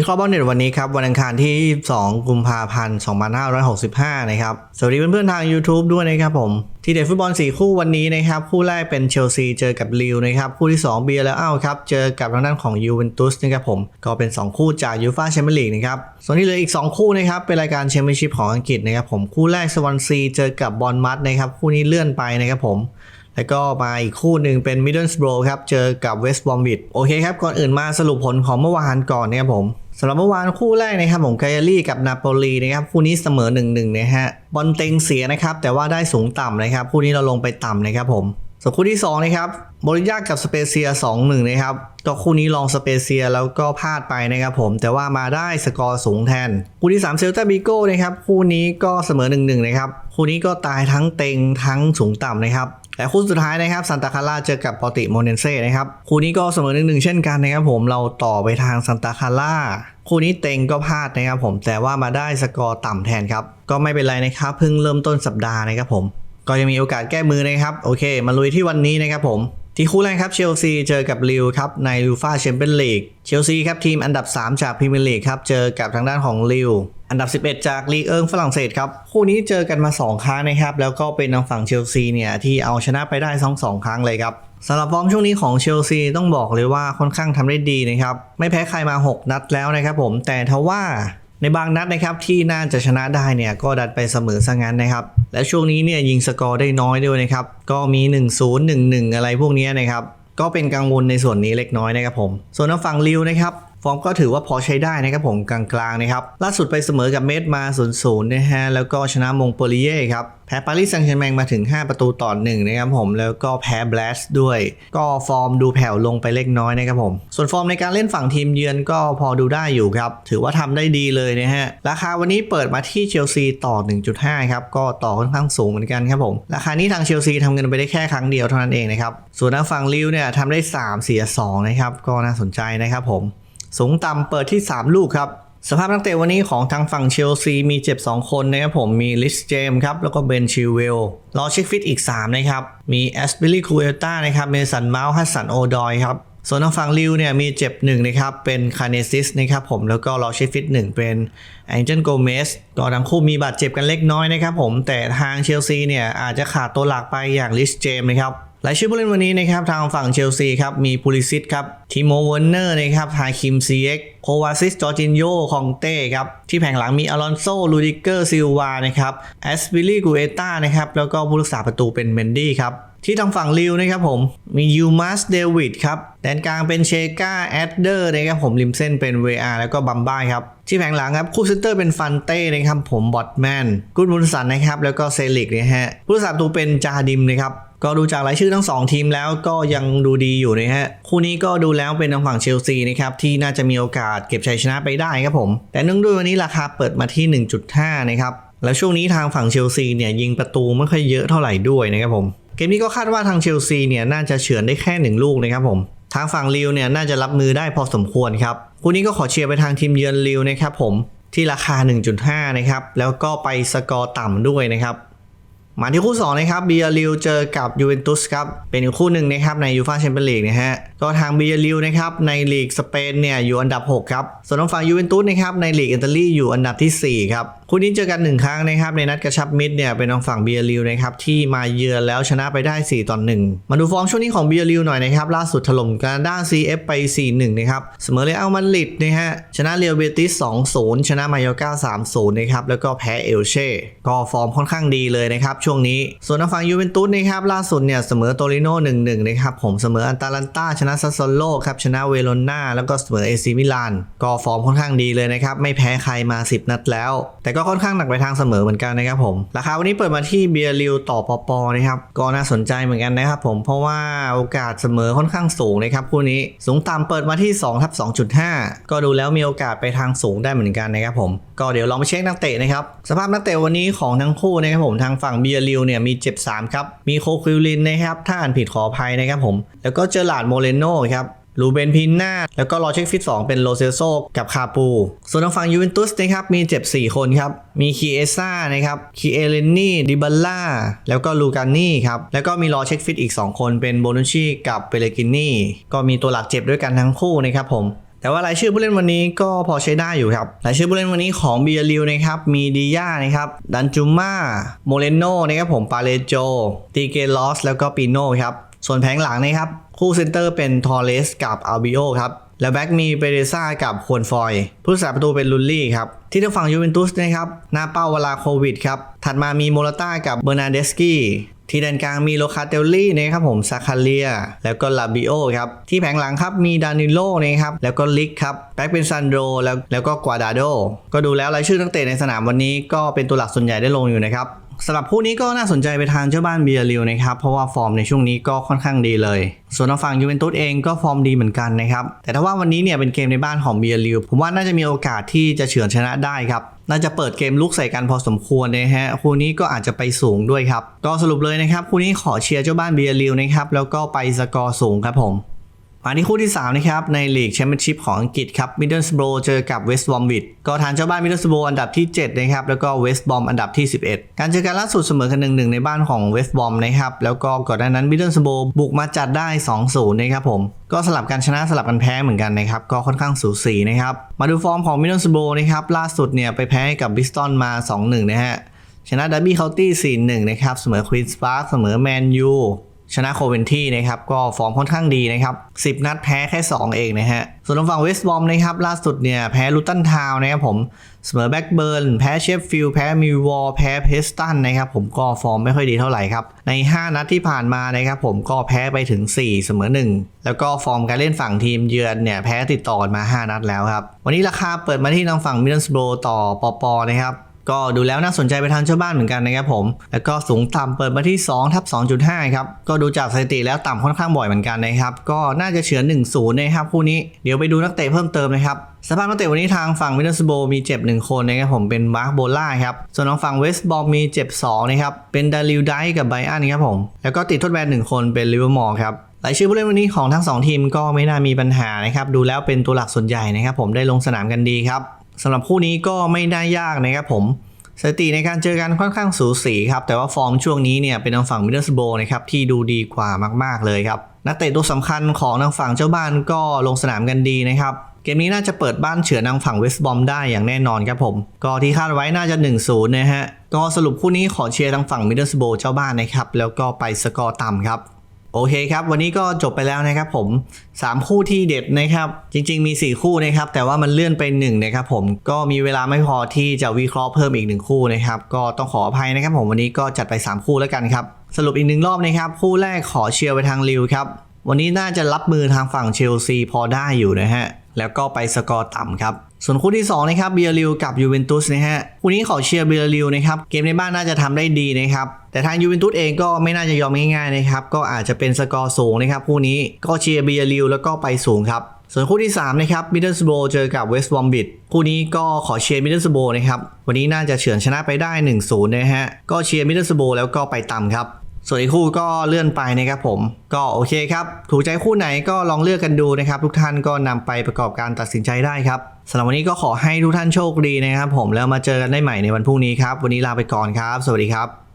วิเคราะห์บอลเน็ตวันนี้ครับวันอังคารที่ 2 กุมภาพันธ์ 2565 นะครับ สวัสดีเพื่อนๆทาง YouTube ด้วยนะครับผม ที่เด็ดฟุตบอล 4 คู่วันนี้นะครับ คู่แรกเป็นเชลซีเจอกับลิวนะครับ คู่ที่ 2 เบียร์แล้วอ้าวครับ เจอกับทางด้านของยูเวนตุสนะครับผม ก็เป็น 2 คู่จากยูฟาแชมเปี้ยนลีกนะครับส่วนที่เหลืออีก 2 คู่นะครับเป็นรายการแชมเปี้ยนชิพของอังกฤษนะครับผมคู่แรกสวอนซีเจอกับบอลมัดนะครับคู่นี้เลื่อนไปนะครับผม แล้วก็มาอีกคู่หนึ่งเป็นมิดเดิลสโบรครับ เจอกับเวสต์บอมวิดโอเคครับ ก่อนอื่นมาสรุปผลของเมื่อวานก่อนนะครับผมสำหรับเมื่อวานคู่แรกนะครับผมไกอารี่กับนาโปลีนะครับคู่นี้เสมอ1นหนึ่งนะฮะบอลเต็งเสียนะครับ แต่ว่าได้สูงต่ำนะครับ คู่นี้เราลงไปต่ำนะครับผมส่วนคู่ที่2นะครับบริยากับสเปเซีย 2-1 นะครับ ก็คู่นี้ลองสเปเซียแล้วก็พลาดไปนะครับผม แต่ว่ามาได้สกอร์สูงแทน คู่ที่3เซลตาบิโก้นะครับ คู่นี้ก็เสมอ 1-1 นะครับ คู่นี้ก็ตายทั้งเต็งทั้งสูงต่ำนะครับ และคู่สุดท้ายนะครับซันตาคาร่าเจอกับปอติโมเนเซ่นะครับคู่นี้ก็เสมอนหนึ่งเช่นกันนะครับผมเราต่อไปทางซันตาคาร่าคู่นี้เต็งก็พลาดนะครับผมแต่ว่ามาได้สกอร์ต่ำแทนครับ ก็ไม่เป็นไรนะครับเพิ่งเริ่มต้นสัปดาห์นะครับผม ก็ยังมีโอกาสแก้มือนะครับ โอเค มาลุยที่วันนี้นะครับผม ที่คู่แรกครับเชลซีเจอกับลิวครับในลูฟาแชมเปี้ยนลีกเชลซีครับทีมอันดับ 3 จากพรีเมียร์ลีกครับเจอกับทางด้านของลิวอันดับ 11 จากลีกเอิงฝรั่งเศสครับคู่นี้เจอกันมา 2 ครั้งนะครับแล้วก็เป็นทางฝั่งเชลซีเนี่ยที่เอาชนะไปได้ทั้งสองครั้งเลยครับสำหรับฟอร์มช่วงนี้ของเชลซีต้องบอกเลยว่าค่อนข้างทำได้ดีนะครับไม่แพ้ใครมา 6 นัดแล้วนะครับผมแต่ทว่า ในบางนัดนะครับที่น่าจะชนะได้เนี่ยก็ดันไปเสมอซะงั้นนะครับ และช่วงนี้เนี่ยยิงสกอร์ได้น้อยด้วยนะครับ ก็มี 1 0 1 1 อะไรพวกนี้นะครับ ก็เป็นกังวลในส่วนนี้เล็กน้อยนะครับผม ส่วนทางฝั่งลิวนะครับ ฟอร์มก็ถือว่าพอใช้ได้นะครับผมกลางๆนะครับ ล่าสุดไปเสมอกับเมดมา0 0นย์นะฮะแล้วก็ชนะมงโปลีเย่ครับแพ้ปารีสแซงต์แชร์แมงมาถึง 5 ประตูต่อ1นะครับผมแล้วก็แพ้แบลสด้วย ก็ฟอร์มดูแผ่วลงไปเล็กน้อยนะครับผม ส่วนฟอร์มในการเล่นฝั่งทีมเยือนก็พอดูได้อยู่ครับ ถือว่าทำได้ดีเลยนะฮะ ราคาวันนี้เปิดมาที่เชลซีต่อ 1.5 ครับ ก็ต่อค่อนข้างสูงเหมือนกันครับผม ราคานี้ทางเชลซีทำเงินไปได้แค่ครั้งเดียวเท่านั้นเองนะครับส่วนทางฝั่งลิวเนี่ยทำได้ 3 เสีย 2 นะครับก็น่าสนใจนะครับผม สูงต่ำเปิดที่ 3 ลูกครับ สภาพนักเตะวันนี้ของทางฝั่งเชลซีมีเจ็บ 2 คนนะครับผมมีลิสเจมครับ แล้วก็เบนชิลเวลรอเช็คฟิตอีก 3 นะครับ มีแอสเบลลี่คูเอลต้านะครับเมสันเมาส์ฮัสสันโอดอยครับส่วนทางฝั่งลิวเนี่ยมีเจ็บ1นะครับ เป็นคาเนซิสนะครับผมแล้วก็รอเช็คฟิต1เป็นแองเจลโกเมสก็ทั้งคู่มีบาดเจ็บกันเล็กน้อยนะครับผมแต่ทางเชลซีเนี่ยอาจจะขาดตัวหลักไปอย่างลิสเจมนะครับ รายชื่อผู้เล่นวันนี้นะครับทางฝั่งเชลซีครับมีพูลิซิตครับทิโมเวอร์เนอร์นะครับฮาคิมซีเอ็กโควาซิสจอร์จินโยคองเต้ครับที่แผงหลังมีอลอนโซลูดิเกอร์ซิลวานะครับแอสบิลลี่กูเอต้านะครับแล้วก็ผู้รักษาประตูเป็นเมนดี้ครับที่ทางฝั่งลิวนะครับผมมียูมัสเดวิดครับแดนกลางเป็นเชกาแอดเดอร์นะครับผมริมเส้นเป็น VR แล้วก็บัมบ้าครับที่แผงหลังครับคู่เซนเตอร์เป็นฟันเต้นะครับผมบอทแมนกุดบุนสันนะครับแล้วก็เซลิกนะฮะผู้รักษาประตูเป็นจาดิมนะครับ ก็ดูจากรายชื่อทั้ง 2 ทีมแล้วก็ยังดูดีอยู่นะฮะ คู่นี้ก็ดูแล้วเป็นทางฝั่งเชลซีนะครับที่น่าจะมีโอกาสเก็บชัยชนะไปได้ครับผม แต่เนื่องด้วยวันนี้ราคาเปิดมาที่ 1.5 นะครับ แล้วช่วงนี้ทางฝั่งเชลซีเนี่ยยิงประตูไม่ค่อยเยอะเท่าไหร่ด้วยนะครับผม เกมนี้ก็คาดว่าทางเชลซีเนี่ยน่าจะเฉือนได้แค่หนึ่งลูกนะครับผม ทางฝั่งลิวเนี่ยน่าจะรับมือได้พอสมควรครับ คู่นี้ก็ขอเชียร์ไปทางทีมเยือนลิวนะครับผมที่ราคา 1.5 นะครับแล้วก็ไปสกอร์ต่ำด้วยนะครับ มาที่คู่2นะครับเบียริวเจอกับยูเวนตุสครับ เป็นอีกคู่หนึ่งนะครับในยูฟาแชมเปี้ยนลีกนะฮะก็ทางเบียริวนะครับในลีกสเปนเนี่ยอยู่อันดับ 6 ครับ ส่วนทางฝั่งยูเวนตุสนะครับในลีกอิตาลีอยู่อันดับที่ 4 ครับ คู่นี้เจอกัน 1 ครั้งนะครับในนัดกระชับมิตรเนี่ยเป็นทางฝั่งเบียริวนะครับที่มาเยือนแล้วชนะไปได้ 4ต่อ1มาดูฟอร์มช่วงนี้ของเบียริวหน่อยนะครับล่าสุดถล่มกานาดา CF ไป 4-1 นะครับเสมอเรอัลมาดริดนะฮะชนะเรอัลเบติส2-0 ชนะมายอกา3-0 นะครับแล้วก็แพ้เอลเช่ก็ฟอร์มค่อนข้างดีเลยนะครับช่วงนี้ ส่วนทางฝั่งยูเวนตุสนะครับล่าสุดเนี่ยเสมอโตริโน่1-1นะครับผมเสมออันตาลันตาชนะซัสโซโลครับชนะเวโรนาแล้วก็เสมอเอซิมิลานก็ฟอร์มค่อนข้างดีเลยนะครับไม่แพ้ใครมา 10 นัดแล้ว แต่ก็ค่อนข้างหนักไปทางเสมอเหมือนกันนะครับผมราคาวันนี้เปิดมาที่เบียริวต่อปอปอนะครับก็น่าสนใจเหมือนกันนะครับผมเพราะว่าโอกาสเสมอค่อนข้างสูงนะครับคู่นี้สูงต่ำเปิดมาที่2ทับ2.5 ก็ดูแล้วมีโอกาสไปทางสูงได้เหมือนกันนะครับผมก็เดี๋ยวลองไปเช็คนักเตะนะครับสภาพนักเตะวันนี้ของทั้งคู่นะครับผมทางฝั่งเบียร์ริวเนี่ยมีเจ็บ 3 ครับ มีโคคิวลินนะครับ ถ้าอ่านผิดขออภัยนะครับผม แล้วก็เจอร์ลาดโมเรโนครับลูเบนพินนาแล้วก็รอเช็คฟิต 2 เป็นโลเซโซกับคาปู ส่วนทางฝั่งยูเวนตุสนะครับ มีเจ็บ 4 คนครับ มีคีเอซ่านะครับคีเอเลนนี่ดิบัลล่าแล้วก็ลูกานี่ครับ แล้วก็มีรอเช็คฟิตอีก 2 คนเป็นโบนุชีกับเปเลกินี่ก็มีตัวหลักเจ็บด้วยกันทั้งคู่นะครับผม แต่ว่ารายชื่อผู้เล่นวันนี้ก็พอใช้ได้อยู่ครับ รายชื่อผู้เล่นวันนี้ของเบียริวนะครับมีดิย่านะครับดันจูมาโมเลโนนะครับผมปาเลโจตีเกลอสแล้วก็ปีโนครับส่วนแผงหลังนะครับ คู่เซนเตอร์เป็นทอร์เรสกับอัลบิโอครับแล้วแบ็กมีเปเรซ่ากับควนฟอยผู้สาประตูเป็นลุลลี่ครับ ที่ทางฝั่งยูเวนตุสนะครับ หน้าเป้าเวลาโควิดครับ ถัดมามีโมราต้ากับเบอร์นาเดสกี้ ที่แดนกลางมีโลคาเตลลี่นะครับผมซาคาเลีย แล้วก็ลาบิโอครับที่แผงหลังครับมีดานิโลนะครับแล้วก็ลิกครับแบ็กเป็นซันโดแล้วแล้วก็กวาดาโดก็ดูแล้วรายชื่อนักเตะในสนามวันนี้ก็เป็นตัวหลักส่วนใหญ่ได้ลงอยู่นะครับ สำหรับคู่นี้ก็น่าสนใจไปทางเจ้าบ้านเบียริวนะครับ เพราะว่าฟอร์มในช่วงนี้ก็ค่อนข้างดีเลย ส่วนทางฝั่งยูเวนตุสเองก็ฟอร์มดีเหมือนกันนะครับ แต่ถ้าว่าวันนี้เนี่ยเป็นเกมในบ้านของเบียริวผมว่าน่าจะมีโอกาสที่จะเฉือนชนะได้ครับน่าจะเปิดเกมลุกใส่กันพอสมควรนะฮะคู่นี้ก็อาจจะไปสูงด้วยครับ ก็สรุปเลยนะครับคู่นี้ขอเชียร์เจ้าบ้านเบียริวนะครับแล้วก็ไปสกอร์สูงครับผม มาที่คู่ที่ 3 นะครับ ในลีกแชมเปี้ยนชิพของอังกฤษครับมิดเดิลสโบรเจอกับเวสต์บอมวิดก็ทางเจ้าบ้านมิดเดิลสโบรอันดับที่ 7 นะครับ แล้วก็เวสต์บอมอันดับที่ 11 การเจอกันล่าสุดเสมอกันหนึ่งหนึ่งในบ้านของเวสต์บอมนะครับ แล้วก็ก่อนหน้านั้นมิดเดิลสโบรบุกมาจัดได้ 2-0 นะครับผม ก็สลับกันชนะสลับกันแพ้เหมือนกันนะครับ ก็ค่อนข้างสูสีนะครับ มาดูฟอร์มของมิดเดิลสโบรนะครับ ล่าสุดเนี่ยไปแพ้กับบิสตันมา 2-1 นะฮะ ชนะดับบี้เคาน์ตี้4-1 นะครับ เสมอควีนส์พาร์คเสมอแมนยู ชนะโคเวนที่นะครับก็ฟอร์มค่อนข้างดีนะครับ 10 นัดแพ้แค่ 2 เองนะฮะ ส่วนทางฝั่งเวสต์บอมนะครับล่าสุดเนี่ยแพ้ลูตันทาวน์นะครับผมเสมอแบ็กเบิร์นแพ้เชฟฟิลด์แพ้มิววอลแพ้เพสตันนะครับผมก็ฟอร์มไม่ค่อยดีเท่าไหร่ครับ ใน 5 นัดที่ผ่านมานะครับผมก็แพ้ไปถึง 4 เสมอ 1 แล้วก็ฟอร์มการเล่นฝั่งทีมเยือนเนี่ยแพ้ติดต่อกันมา 5 นัดแล้วครับ วันนี้ราคาเปิดมาที่ทางฝั่งมิดเดิลสโบรต่อปอปอนะครับ ก็ดูแล้วน่าสนใจไปทางเจ้าบ้านเหมือนกันนะครับผม แล้วก็สูงต่ำเปิดมาที่2ทับ2.5 ครับ ก็ดูจากสถิติแล้วต่ำค่อนข้างบ่อยเหมือนกันนะครับ ก็น่าจะเฉือน 1-0 นะครับคู่นี้ เดี๋ยวไปดูนักเตะเพิ่มเติมนะครับสภาพนักเตะวันนี้ทางฝั่งมิดเดิลสโบมีเจ็บ 1 คนนะครับผมเป็นมาร์คโบล่าครับ ส่วนทางฝั่งเวสต์บอมมีเจ็บ 2 นะครับ เป็นดาริวไดกับไบอันครับผม แล้วก็ติดทดแบน1คนเป็นลิเวอร์มอร์ครับรายชื่อผู้เล่นวันนี้ของทั้งสองทีมก็ไม่น่ามีปัญหานะครับ ดูแล้วเป็นตัวหลักส่วนใหญ่นะครับผมได้ลงสนามกันดีครับ สำหรับคู่นี้ก็ไม่ได้ยากนะครับผมสถิติในการเจอกันค่อนข้างสูสีครับ แต่ว่าฟอร์มช่วงนี้เนี่ยเป็นทางฝั่งมิดเดิลสโบนะครับที่ดูดีกว่ามาก ๆ เลยครับ นักเตะตัวสำคัญของทางฝั่งเจ้าบ้านก็ลงสนามกันดีนะครับ เกมนี้น่าจะเปิดบ้านเฉือนทางฝั่งเวสต์บอมได้อย่างแน่นอนครับผม ก็ที่คาดไว้น่าจะ 1-0 นะฮะก็สรุปคู่นี้ขอเชียร์ทางฝั่งมิดเดิลสโบเจ้าบ้านนะครับแล้วก็ไปสกอร์ต่ำครับ โอเคครับ วันนี้ก็จบไปแล้วนะครับผม 3 คู่ที่เด็ดนะครับ จริง ๆ มี 4 คู่นะครับ แต่ว่ามันเลื่อนไป1นะครับผมก็มีเวลาไม่พอที่จะวิเคราะห์เพิ่มอีก 1 คู่นะครับ ก็ต้องขออภัยนะครับผมวันนี้ก็จัดไป 3 คู่แล้วกันครับ สรุปอีกหนึ่งรอบนะครับ คู่แรกขอเชียร์ไปทางลิวครับวันนี้น่าจะรับมือทางฝั่งเชลซีพอได้อยู่นะฮะ แล้วก็ไปสกอร์ต่ำครับ ส่วนคู่ที่2นะครับเบียริวกับยูเวนตุสนะฮะคู่นี้ขอเชียร์เบียริวนะครับเกมในบ้านน่าจะทำได้ดีนะครับแต่ทางยูเวนตุสเองก็ไม่น่าจะยอมง่ายๆนะครับก็อาจจะเป็นสกอร์สูงนะครับคู่นี้ก็เชียร์เบียริวแล้วก็ไปสูงครับส่วนคู่ที่ 3 นะครับมิดเดิลสโบเจอกับเวสต์บอมบิดคู่นี้ก็ขอเชียร์มิดเดิลสโบนะครับ วันนี้น่าจะเฉือนชนะไปได้ 1-0 นะฮะ ก็เชียร์มิดเดิลสโบแล้วก็ไปต่ำครับ ส่วนอีกคู่ก็เลื่อนไปนะครับผม ก็โอเคครับ ถูกใจคู่ไหนก็ลองเลือกกันดูนะครับ ทุกท่านก็นำไปประกอบการตัดสินใจได้ครับสำหรับวันนี้ก็ขอให้ทุกท่านโชคดีนะครับ ผมแล้วมาเจอกันได้ใหม่ในวันพรุ่งนี้ครับ วันนี้ลาไปก่อนครับ สวัสดีครับ